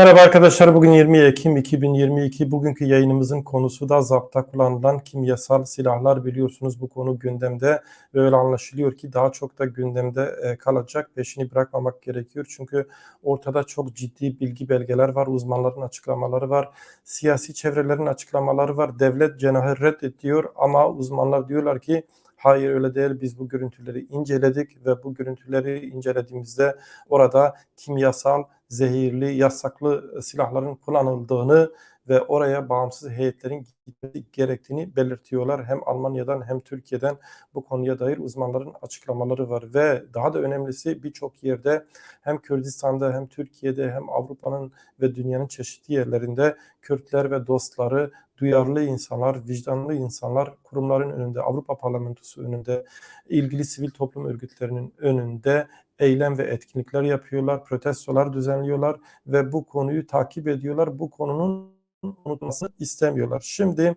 Merhaba arkadaşlar. Bugün 20 Ekim 2022. Bugünkü yayınımızın konusu da zapta kullanılan kimyasal silahlar. Biliyorsunuz bu konu gündemde ve öyle anlaşılıyor ki daha çok da gündemde e, kalacak. Peşini bırakmamak gerekiyor. Çünkü ortada çok ciddi bilgi belgeler var. Uzmanların açıklamaları var. Siyasi çevrelerin açıklamaları var. Devlet cenahı reddediyor ama uzmanlar diyorlar ki Hayır öyle değil. Biz bu görüntüleri inceledik ve bu görüntüleri incelediğimizde orada kimyasal, zehirli, yasaklı silahların kullanıldığını ve oraya bağımsız heyetlerin gitmesi gerektiğini belirtiyorlar. Hem Almanya'dan hem Türkiye'den bu konuya dair uzmanların açıklamaları var ve daha da önemlisi birçok yerde hem Kürdistan'da hem Türkiye'de hem Avrupa'nın ve dünyanın çeşitli yerlerinde Kürtler ve dostları duyarlı insanlar, vicdanlı insanlar kurumların önünde, Avrupa Parlamentosu önünde, ilgili sivil toplum örgütlerinin önünde eylem ve etkinlikler yapıyorlar, protestolar düzenliyorlar ve bu konuyu takip ediyorlar. Bu konunun unutmasını istemiyorlar. Şimdi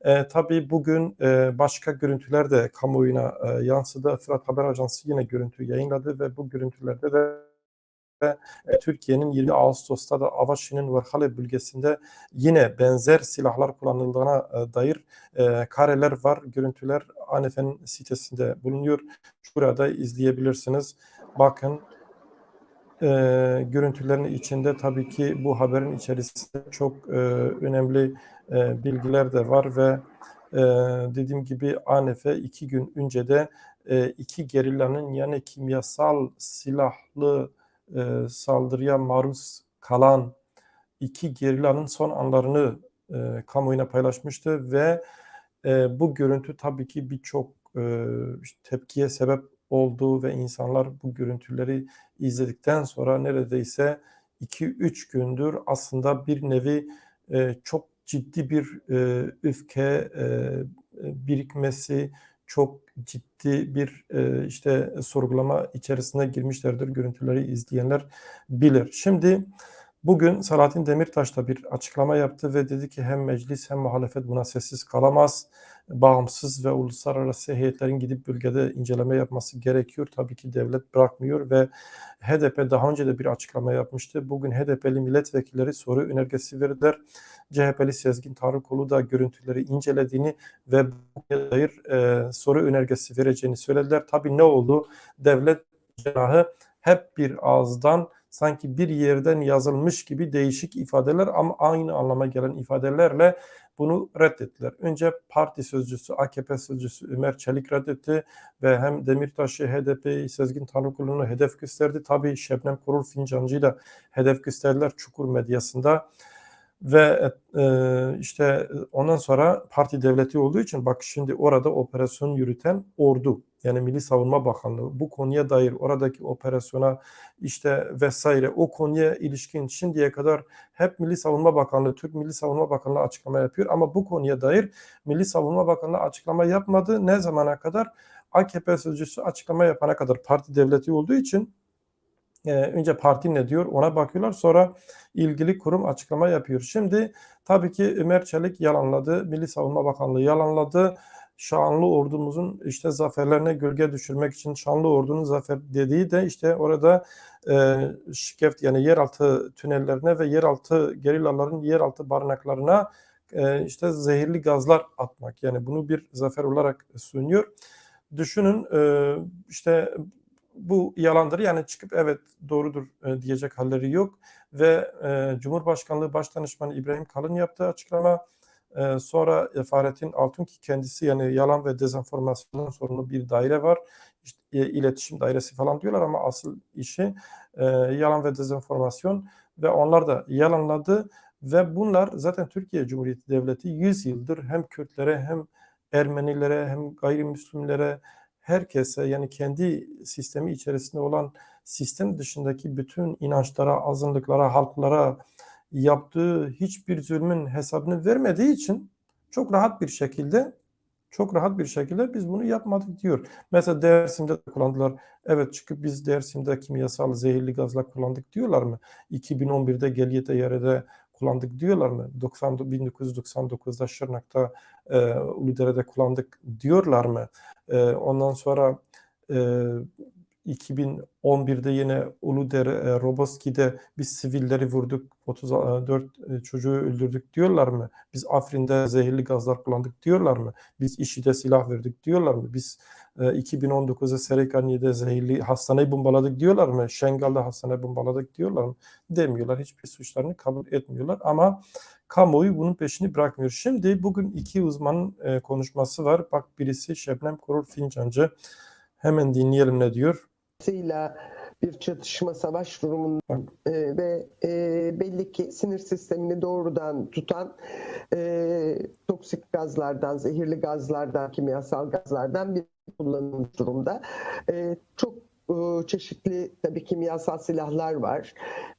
e, tabii bugün e, başka görüntüler de kamuoyuna e, yansıdı. Fırat Haber Ajansı yine görüntü yayınladı ve bu görüntülerde de e, Türkiye'nin 20 Ağustos'ta da Avaşi'nin Varhale bölgesinde yine benzer silahlar kullanıldığına e, dair e, kareler var, görüntüler ANF'nin sitesinde bulunuyor. Burada izleyebilirsiniz. Bakın e, görüntülerin içinde tabii ki bu haberin içerisinde çok e, önemli e, bilgiler de var ve e, dediğim gibi ANF iki gün önce de e, iki gerillanın yani kimyasal silahlı e, saldırıya maruz kalan iki gerillanın son anlarını e, kamuoyuna paylaşmıştı ve e, bu görüntü tabii ki birçok e, tepkiye sebep oldu ve insanlar bu görüntüleri izledikten sonra neredeyse 2-3 gündür aslında bir nevi e, çok ciddi bir e, öfke e, birikmesi, çok ciddi bir e, işte sorgulama içerisine girmişlerdir. Görüntüleri izleyenler bilir. Şimdi bugün Selahattin Demirtaş da bir açıklama yaptı ve dedi ki hem meclis hem muhalefet buna sessiz kalamaz. Bağımsız ve uluslararası heyetlerin gidip bölgede inceleme yapması gerekiyor. Tabii ki devlet bırakmıyor ve HDP daha önce de bir açıklama yapmıştı. Bugün HDP'li milletvekilleri soru önergesi verdiler. CHP'li Sezgin Tarıkoğlu da görüntüleri incelediğini ve bu dair e, soru önergesi vereceğini söylediler. Tabii ne oldu? Devlet cenahı hep bir ağızdan sanki bir yerden yazılmış gibi değişik ifadeler ama aynı anlama gelen ifadelerle bunu reddettiler. Önce parti sözcüsü, AKP sözcüsü Ömer Çelik reddetti ve hem Demirtaş'ı, HDP'yi, Sezgin Tanrıkulu'nu hedef gösterdi. Tabii Şebnem Korul Fincancı'yı da hedef gösterdiler Çukur medyasında. Ve e, işte ondan sonra parti devleti olduğu için bak şimdi orada operasyon yürüten ordu yani Milli Savunma Bakanlığı bu konuya dair oradaki operasyona işte vesaire o konuya ilişkin şimdiye kadar hep Milli Savunma Bakanlığı, Türk Milli Savunma Bakanlığı açıklama yapıyor ama bu konuya dair Milli Savunma Bakanlığı açıklama yapmadı. Ne zamana kadar? AKP sözcüsü açıklama yapana kadar parti devleti olduğu için e, önce parti ne diyor ona bakıyorlar sonra ilgili kurum açıklama yapıyor. Şimdi tabii ki Ömer Çelik yalanladı, Milli Savunma Bakanlığı yalanladı. Şanlı ordumuzun işte zaferlerine gölge düşürmek için şanlı ordunun zafer dediği de işte orada e, şikeft yani yeraltı tünellerine ve yeraltı gerillaların yeraltı barınaklarına e, işte zehirli gazlar atmak. Yani bunu bir zafer olarak sunuyor. Düşünün e, işte bu yalandır. Yani çıkıp evet doğrudur e, diyecek halleri yok. Ve e, Cumhurbaşkanlığı Başdanışmanı İbrahim Kalın yaptığı açıklama e, sonra e, Fahrettin Altun ki kendisi yani yalan ve dezenformasyonun sorumlu bir daire var. İşte, iletişim dairesi falan diyorlar ama asıl işi yalan ve dezenformasyon ve onlar da yalanladı ve bunlar zaten Türkiye Cumhuriyeti Devleti 100 yıldır hem Kürtlere hem Ermenilere hem gayrimüslimlere herkese yani kendi sistemi içerisinde olan sistem dışındaki bütün inançlara, azınlıklara, halklara yaptığı hiçbir zulmün hesabını vermediği için çok rahat bir şekilde çok rahat bir şekilde biz bunu yapmadık diyor. Mesela Dersim'de kullandılar. Evet çıkıp biz Dersim'de kimyasal zehirli gazla kullandık diyorlar mı? 2011'de Geliyete Yare'de kullandık diyorlar mı? 90, 1999'da Şırnak'ta e, Uludere'de kullandık diyorlar mı? E, ondan sonra e, 2011'de yine Uludere, e, Roboski'de biz sivilleri vurduk, 34 e, çocuğu öldürdük diyorlar mı? Biz Afrin'de zehirli gazlar kullandık diyorlar mı? Biz IŞİD'e silah verdik diyorlar mı? Biz e, 2019'da Serekaniye'de zehirli hastaneyi bombaladık diyorlar mı? Şengal'da hastane bombaladık diyorlar mı? Demiyorlar. Hiçbir suçlarını kabul etmiyorlar ama kamuoyu bunun peşini bırakmıyor. Şimdi bugün iki uzmanın e, konuşması var. Bak birisi Şebnem Korur Fincancı. Hemen dinleyelim ne diyor. Dolayısıyla bir çatışma savaş durumunda e, ve e, belli ki sinir sistemini doğrudan tutan e, toksik gazlardan, zehirli gazlardan, kimyasal gazlardan bir kullanılmış durumda. E, çok çeşitli tabii kimyasal silahlar var.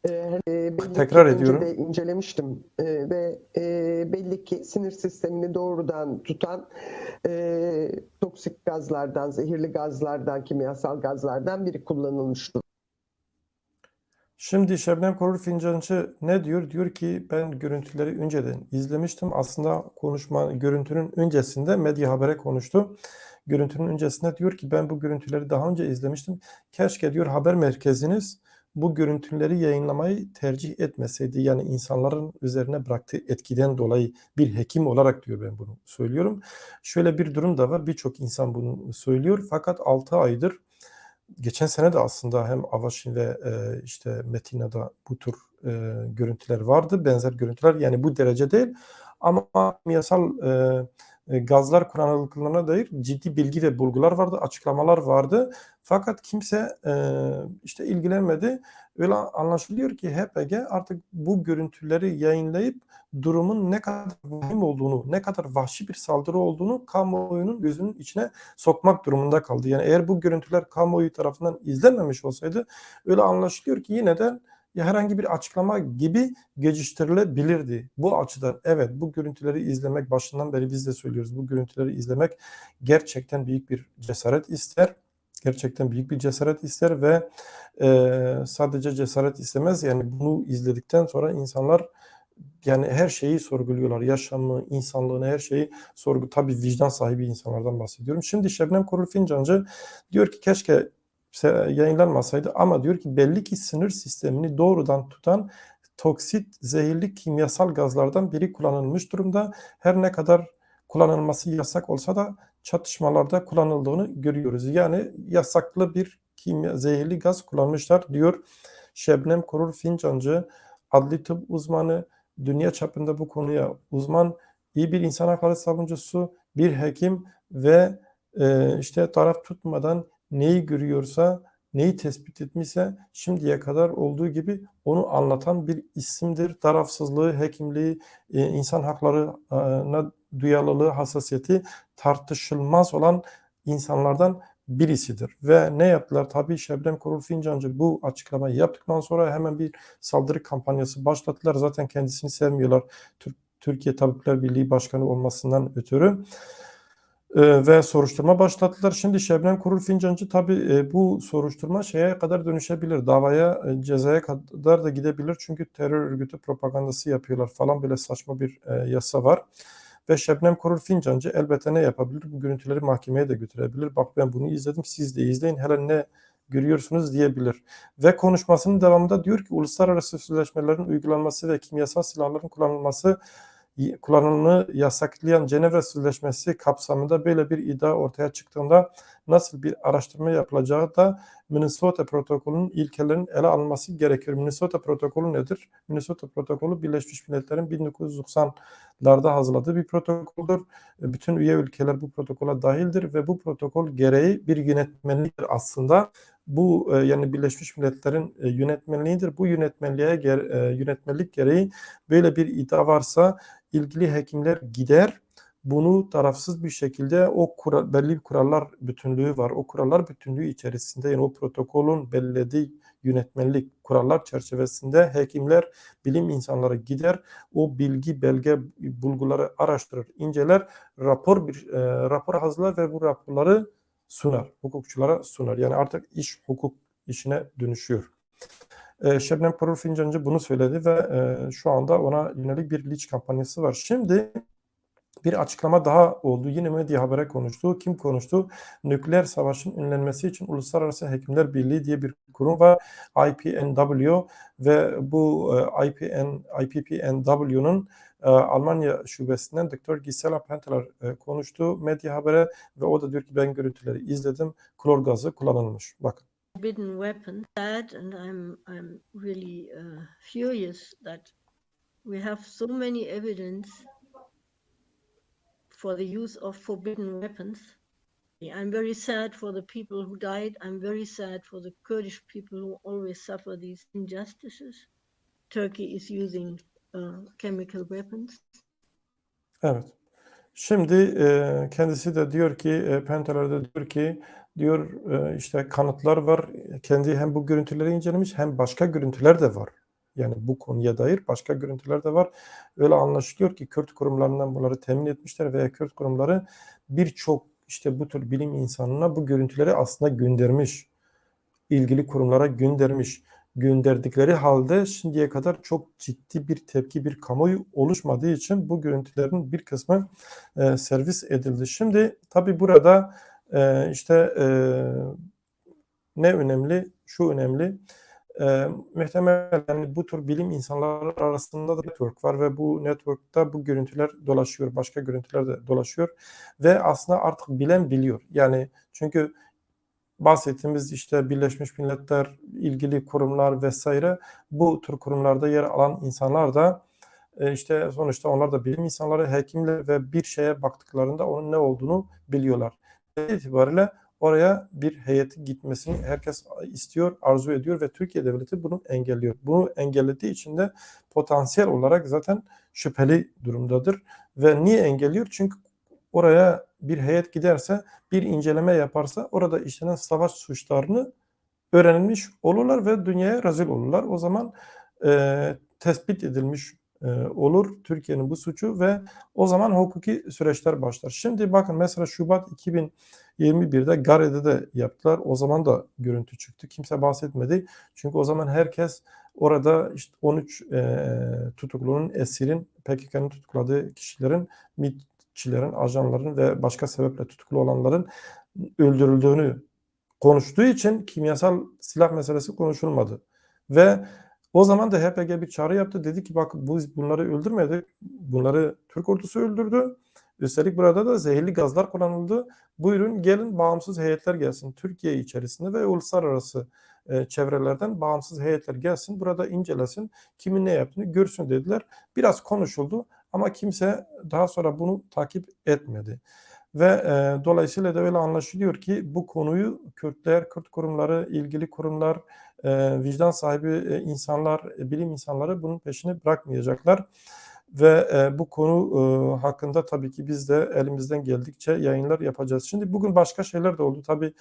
E, e, belli Tekrar ediyorum. de incelemiştim E, ve e, belli ki sinir sistemini doğrudan tutan e, toksik gazlardan, zehirli gazlardan, kimyasal gazlardan biri kullanılmış. Şimdi Şebnem Korur Fincancı ne diyor? Diyor ki ben görüntüleri önceden izlemiştim. Aslında konuşma görüntünün öncesinde medya habere konuştu. Görüntünün öncesinde diyor ki ben bu görüntüleri daha önce izlemiştim. Keşke diyor haber merkeziniz bu görüntüleri yayınlamayı tercih etmeseydi. Yani insanların üzerine bıraktığı etkiden dolayı bir hekim olarak diyor ben bunu söylüyorum. Şöyle bir durum da var. Birçok insan bunu söylüyor. Fakat 6 aydır geçen sene de aslında hem Avaşin ve e, işte Metina'da bu tür e, görüntüler vardı. Benzer görüntüler yani bu derece değil. Ama kimyasal e, gazlar kullanıldıklarına dair ciddi bilgi ve bulgular vardı, açıklamalar vardı. Fakat kimse e, işte ilgilenmedi. Öyle anlaşılıyor ki HPG artık bu görüntüleri yayınlayıp durumun ne kadar vahim olduğunu, ne kadar vahşi bir saldırı olduğunu kamuoyunun gözünün içine sokmak durumunda kaldı. Yani eğer bu görüntüler kamuoyu tarafından izlenmemiş olsaydı öyle anlaşılıyor ki yine de ya herhangi bir açıklama gibi geçiştirilebilirdi. Bu açıdan evet bu görüntüleri izlemek başından beri biz de söylüyoruz. Bu görüntüleri izlemek gerçekten büyük bir cesaret ister. Gerçekten büyük bir cesaret ister ve e, sadece cesaret istemez. Yani bunu izledikten sonra insanlar yani her şeyi sorguluyorlar. Yaşamı, insanlığını, her şeyi sorgu. Tabii vicdan sahibi insanlardan bahsediyorum. Şimdi Şebnem Korur Fincancı diyor ki keşke yayınlanmasaydı ama diyor ki belli ki sinir sistemini doğrudan tutan toksit, zehirli kimyasal gazlardan biri kullanılmış durumda. Her ne kadar kullanılması yasak olsa da çatışmalarda kullanıldığını görüyoruz. Yani yasaklı bir kimya, zehirli gaz kullanmışlar diyor Şebnem Korur Fincancı, adli tıp uzmanı, dünya çapında bu konuya uzman, iyi bir insan hakları savunucusu, bir hekim ve e, işte taraf tutmadan neyi görüyorsa, neyi tespit etmişse şimdiye kadar olduğu gibi onu anlatan bir isimdir. Tarafsızlığı, hekimliği, e, insan haklarına duyarlılığı, hassasiyeti tartışılmaz olan insanlardan birisidir. Ve ne yaptılar? Tabii Şebnem Korur Fincancı bu açıklamayı yaptıktan sonra hemen bir saldırı kampanyası başlattılar. Zaten kendisini sevmiyorlar. Türkiye Tabipler Birliği Başkanı olmasından ötürü e, ve soruşturma başlattılar. Şimdi Şebnem Kurul Fincancı tabii e, bu soruşturma şeye kadar dönüşebilir. Davaya, e, cezaya kadar da gidebilir. Çünkü terör örgütü propagandası yapıyorlar falan böyle saçma bir e, yasa var. Ve Şebnem Kurul Fincancı elbette ne yapabilir? Bu görüntüleri mahkemeye de götürebilir. Bak ben bunu izledim siz de izleyin. Hele ne görüyorsunuz diyebilir. Ve konuşmasının devamında diyor ki uluslararası sözleşmelerin uygulanması ve kimyasal silahların kullanılması kullanımını yasaklayan Cenevre Sözleşmesi kapsamında böyle bir iddia ortaya çıktığında nasıl bir araştırma yapılacağı da Minnesota protokolünün ilkelerinin ele alınması gerekir. Minnesota protokolü nedir? Minnesota protokolü Birleşmiş Milletler'in 1990'larda hazırladığı bir protokoldür. Bütün üye ülkeler bu protokola dahildir ve bu protokol gereği bir yönetmenliktir aslında. Bu e, yani Birleşmiş Milletler'in e, yönetmenliğidir. Bu yönetmenliğe e, yönetmelik gereği böyle bir iddia varsa ilgili hekimler gider bunu tarafsız bir şekilde o kura, belli bir kurallar bütünlüğü var. O kurallar bütünlüğü içerisinde yani o protokolün belirlediği yönetmenlik kurallar çerçevesinde hekimler, bilim insanları gider, o bilgi, belge, bulguları araştırır, inceler, rapor bir e, rapor hazırlar ve bu raporları sunar, hukukçulara sunar. Yani artık iş hukuk işine dönüşüyor. E, Şebnem Korur Fincancı bunu söyledi ve e, şu anda ona yönelik bir linç kampanyası var. Şimdi bir açıklama daha oldu. Yine medya habere konuştu. Kim konuştu? Nükleer savaşın önlenmesi için Uluslararası Hekimler Birliği diye bir kurum var. IPNW ve bu e, IPN, IPPNW'nun e, Almanya şubesinden Dr. Gisela Penteler e, konuştu medya habere ve o da diyor ki ben görüntüleri izledim. Klor gazı kullanılmış. Bakın. Forbidden weapon. That, and I'm I'm really uh, furious that we have so many evidence for the use of forbidden weapons. I'm very sad for the people who died. I'm very sad for the Kurdish people who always suffer these injustices. Turkey is using uh, chemical weapons. Evet. Şimdi e, kendisi de diyor ki e, diyor ki diyor e, işte kanıtlar var. Kendi hem bu görüntüleri incelemiş hem başka görüntüler de var. Yani bu konuya dair başka görüntüler de var. Öyle anlaşılıyor ki Kürt kurumlarından bunları temin etmişler veya Kürt kurumları birçok işte bu tür bilim insanına bu görüntüleri aslında göndermiş. ilgili kurumlara göndermiş. Gönderdikleri halde şimdiye kadar çok ciddi bir tepki, bir kamuoyu oluşmadığı için bu görüntülerin bir kısmı e, servis edildi. Şimdi tabii burada e, işte ne önemli? Şu önemli. E, muhtemelen bu tür bilim insanları arasında da network var ve bu network'ta bu görüntüler dolaşıyor. Başka görüntüler de dolaşıyor ve aslında artık bilen biliyor. Yani çünkü bahsettiğimiz işte Birleşmiş Milletler ilgili kurumlar vesaire bu tür kurumlarda yer alan insanlar da e, işte sonuçta onlar da bilim insanları, hekimler ve bir şeye baktıklarında onun ne olduğunu biliyorlar. İtibariyle oraya bir heyetin gitmesini herkes istiyor, arzu ediyor ve Türkiye devleti bunu engelliyor. Bunu engellediği için de potansiyel olarak zaten şüpheli durumdadır. Ve niye engelliyor? Çünkü oraya bir heyet giderse, bir inceleme yaparsa orada işlenen savaş suçlarını öğrenilmiş olurlar ve dünyaya rezil olurlar. O zaman e, tespit edilmiş olur Türkiye'nin bu suçu ve o zaman hukuki süreçler başlar. Şimdi bakın mesela Şubat 2021'de Gare'de de yaptılar. O zaman da görüntü çıktı. Kimse bahsetmedi. Çünkü o zaman herkes orada işte 13 e, tutuklunun, esirin, PKK'nın tutukladığı kişilerin MİT'çilerin, ajanların ve başka sebeple tutuklu olanların öldürüldüğünü konuştuğu için kimyasal silah meselesi konuşulmadı. Ve o zaman da HPG bir çağrı yaptı. Dedi ki bak biz bunları öldürmedik. Bunları Türk ordusu öldürdü. Üstelik burada da zehirli gazlar kullanıldı. Buyurun gelin bağımsız heyetler gelsin. Türkiye içerisinde ve uluslararası e, çevrelerden bağımsız heyetler gelsin. Burada incelesin. Kimin ne yaptığını görsün dediler. Biraz konuşuldu ama kimse daha sonra bunu takip etmedi. Ve e, dolayısıyla da öyle anlaşılıyor ki bu konuyu Kürtler, Kürt kurumları, ilgili kurumlar, e, vicdan sahibi e, insanlar, e, bilim insanları bunun peşini bırakmayacaklar. Ve e, bu konu e, hakkında tabii ki biz de elimizden geldikçe yayınlar yapacağız. Şimdi bugün başka şeyler de oldu. Tabii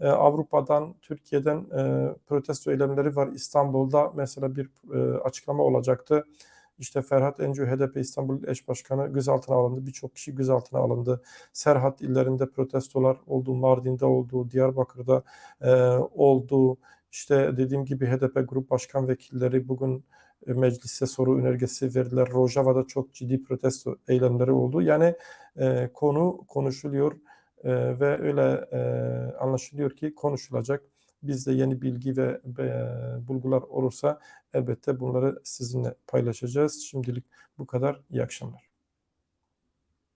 e, Avrupa'dan, Türkiye'den e, protesto eylemleri var. İstanbul'da mesela bir e, açıklama olacaktı. İşte Ferhat Encü HDP İstanbul eş başkanı gözaltına alındı. Birçok kişi gözaltına alındı. Serhat illerinde protestolar oldu. Mardin'de oldu. Diyarbakır'da e, oldu. İşte dediğim gibi HDP grup başkan vekilleri bugün e, meclise soru önergesi verdiler. Rojava'da çok ciddi protesto eylemleri oldu. Yani e, konu konuşuluyor e, ve öyle e, anlaşılıyor ki konuşulacak. Bizde yeni bilgi ve e, bulgular olursa elbette bunları sizinle paylaşacağız. Şimdilik bu kadar. İyi akşamlar.